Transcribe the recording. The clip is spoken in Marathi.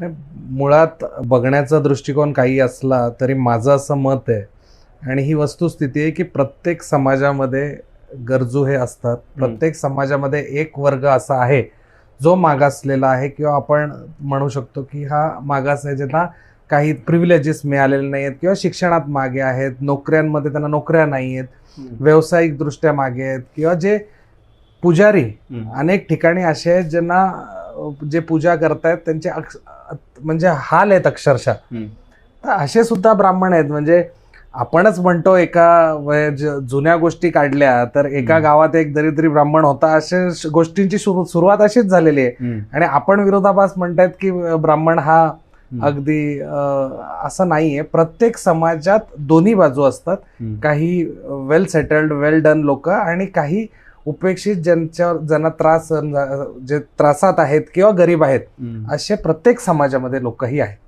मुळात बघण्याचा दृष्टिकोन काही असला तरी माझं असं मत आहे. आणि ही वस्तुस्थिती आहे की प्रत्येक समाजामध्ये गरजू हे असतात. प्रत्येक समाजामध्ये एक वर्ग असा आहे जो मागासलेला आहे किंवा आपण म्हणू शकतो की हा मागास आहे. ज्यांना काही प्रिव्हिलेजेस मिळालेले नाही आहेत किंवा शिक्षणात मागे आहेत नोकऱ्यांमध्ये त्यांना नोकऱ्या नाही आहेत व्यावसायिक दृष्ट्या मागे आहेत किंवा जे पुजारी अनेक ठिकाणी असे आहेत ज्यांना जे पूजा करतायत त्यांचे म्हणजे हाल आहेत अक्षरशः. तर असे सुद्धा ब्राह्मण आहेत म्हणजे आपणच म्हणतो एका जुन्या गोष्टी काढल्या तर एका. गावात एक दरिद्री ब्राह्मण होता अशा गोष्टींची सुरु- सुरुवात अशीच झालेली आहे. आणि आपण विरोधाभास म्हणतायत की ब्राह्मण हा. अगदी असं नाहीये प्रत्येक समाजात दोन्ही बाजू असतात. काही वेल सेटल्ड वेल डन लोक आणि काही उपेक्षित ज्यांच्यावर ज्यांना त्रास जे त्रासात आहेत किंवा गरीब आहेत. असे प्रत्येक समाजामध्ये लोकही आहेत